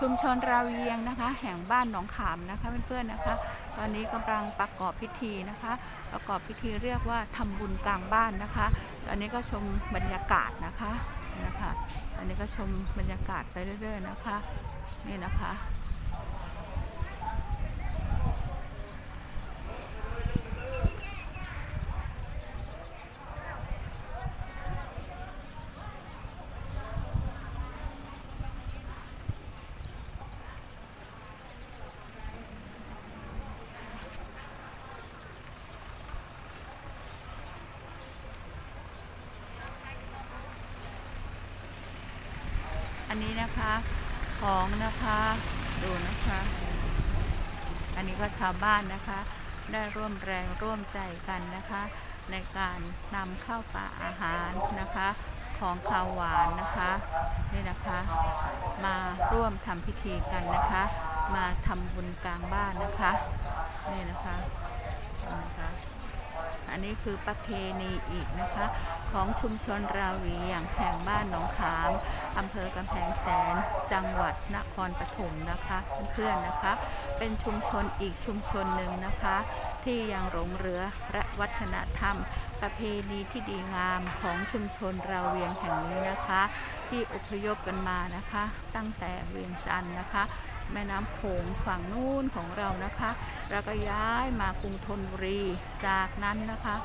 ชุมชนราเวียงนะคะ แห่งบ้านหนองขามนะคะเพื่อนๆนะคะ ตอนนี้กำลังประกอบพิธีนะคะ ประกอบพิธีเรียกว่าทำบุญกลางบ้านนะคะ ตอนนี้ก็ชมบรรยากาศนะคะนะคะ อันนี้ก็ชมบรรยากาศไปเรื่อยๆนะคะ นี่นะคะ นี้นะคะ ของนะคะดูนะคะ อันนี้ก็ชาวบ้านนะคะ ได้ร่วมแรงร่วมใจกันนะคะ ในการนำข้าวปลาอาหารนะคะ ของข้าวหวานนะคะนี่นะคะ มาร่วมทำพิธีกันนะคะ มาทำบุญกลางบ้านนะคะนี่นะคะนะคะ อันนี้คือประเพณีอีกนะคะ ของชุมชนราวีอย่างแห่งบ้านหนองขามอำเภอกำแพงแสน จังหวัดนครปฐมนะคะเพื่อนๆนะคะ เป็นชุมชนอีกชุมชนหนึ่งนะคะ ที่ยังหลงเหลือและวัฒนธรรม ประเพณีที่ดีงามของชุมชนราเวียงแห่งนี้นะคะ ที่อพยพกันมานะคะ ตั้งแต่เวียงจันทร์นะคะ แม่น้ำโขงฝั่งนู้นของเรานะคะ แล้วก็ย้ายมากรุงธนบุรี จากนั้นนะคะ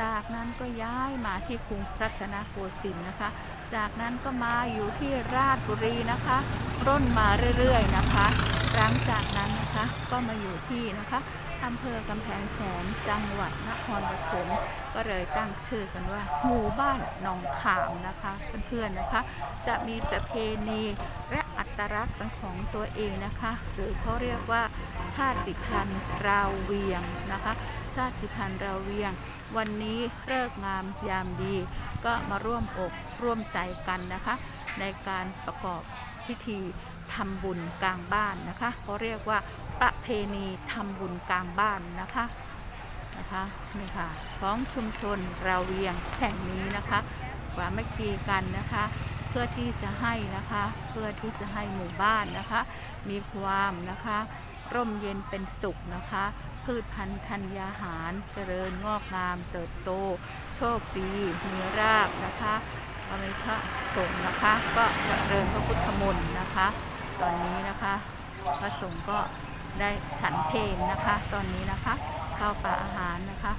จากนั้นก็ย้ายมาที่กรุงรัตนโกสินทร์นะคะ จากนั้นก็มาอยู่ที่ราชบุรีนะคะ ร่นมาเรื่อยๆนะคะ หลังจากนั้นนะคะก็มาอยู่ที่นะคะอำเภอกำแพงแสนจังหวัดนครปฐมก็เลยตั้งชื่อกันว่าหมู่บ้านหนองขามนะคะเพื่อนๆนะคะ จะมีประเพณีและอั ตลักษณ์เป็นของตัวเองนะคะ หรือเขาเรียกว่าชาติพันธุ์ราวเวียงนะคะ ชาติพันธุ์ราวเวียง วันนี้เลิกงามยามดี ก็มาร่วมอกร่วมใจกันนะคะ ในการประกอบพิธีทำบุญกลางบ้านนะคะเขาเรียกว่าประเพณีทำบุญกลางบ้านนะคะนะคะนี่ค่ะของชุมชนราเวียงแห่งนี้นะคะกว่าไม่กีกันนะคะ พื่อที่จะให้นะคะ เพื่อที่จะให้หมู่บ้านนะคะ มีความนะคะ ร่มเย็นเป็นสุขนะคะ พืชพันธุ์ธัญญาหารเจริญงอกงาม เติบโต โชคดีมีราบนะคะก็มีพระสงฆ์นะคะ ก็เจริญพระพุทธมนต์นะคะ ตอนนี้นะคะพระสงฆ์ก็ได้ฉันเพลงนะคะ ตอนนี้นะคะข้าวปลาอาหารนะคะ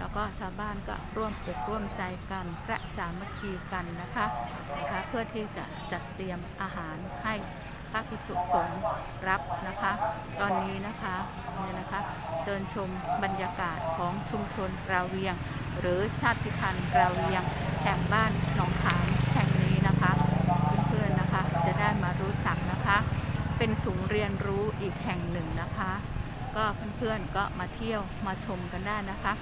แล้วก็ชาวบ้านก็ร่วมอกร่วมใจกันและสามัคคีกันนะคะนะคะเพื่อที่จะจัดเตรียมอาหารให้พระภิกษุสงฆ์รับนะคะ ตอนนี้นะคะเนี่ยนะคะเชิญชมบรรยากาศของชุมชนราเวียง หรือชาติพันธุ์ราเวียงแห่งบ้านหนองขามแห่งนี้นะคะเพื่อนๆนะคะจะได้มารู้จักนะคะ เป็นศูนย์เรียนรู้อีกแห่งหนึ่งนะคะ ก็เพื่อนๆก็มาเที่ยวมาชมกันได้นะคะ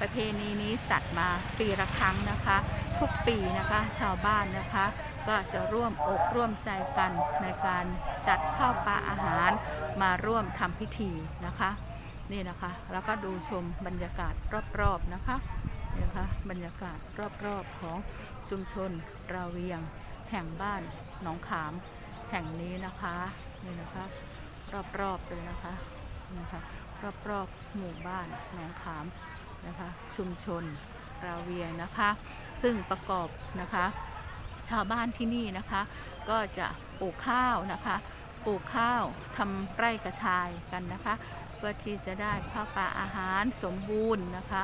ประเพณีนี้จัดมาปีละครั้งนะคะ ทุกปีนะคะชาวบ้านนะคะ ก็จะร่วมอกร่วมใจกันในการจัดข้าวปลาอาหารมาร่วมทำพิธีนะคะนี่นะคะ แล้วก็ดูชมบรรยากาศรอบๆนะคะนี่นะคะบรรยากาศรอบๆของชุมชนราเวียง แห่งบ้านหนองขามแห่งนี้นะคะนี่นะคะรอบๆเลยนะคะนี่นะคะรอบๆหมู่บ้านหนองขาม นะคะ ชุมชนราเวียงนะคะ ซึ่งประกอบนะคะ ชาวบ้านที่นี่นะคะ ก็จะปลูกข้าวนะคะ ปลูกข้าวทำไร่กระชายกันนะคะ เพื่อที่จะได้ข้าวปลาอาหารสมบูรณ์นะคะ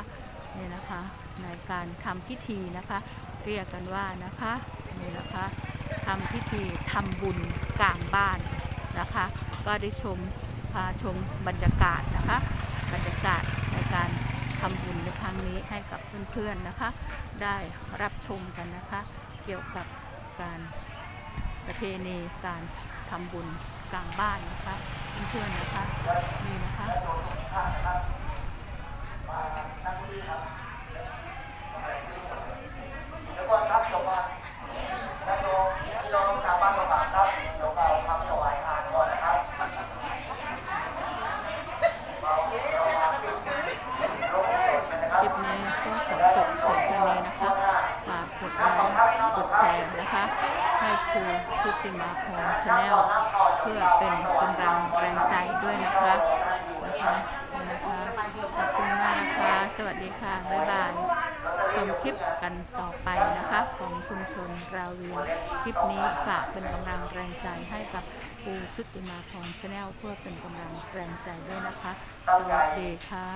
นี่นะคะในการทำพิธีนะคะ เรียกกันว่านะคะนี่นะคะทำพิธีทำบุญกลางบ้านนะคะ ก็ได้ชมพาชมบรรยากาศนะคะ บรรยากาศในการทำบุญ ในครั้งนี้ให้กับเพื่อนๆนะคะ ได้รับชมกันนะคะ เกี่ยวกับการประเพณีการทำบุญกลางบ้านนะคะเพื่อนๆนะคะนี่นะคะ คลิปนี้ก็ขอจบเพียงแค่นี้นะคะฝากกดไลค์กดแชร์นะคะ ให้ครูชุ ติมาพรชาแนลเพื่อเป็นกำลังแรงใจด้วยนะคะนะคะนะคะขอบคุณมากนะคะสวัสดีค่ะ บ๊ายบายชมคลิปกันต่อไปนะคะ ของชุมชนราวีคลิปนี้ฝากเป็นกำลังแรงใจให้กับครูชุติมาพรชาแนลเพื่อเป็นกำลังแรงใจด้วยนะคะสวัสดีค่ะ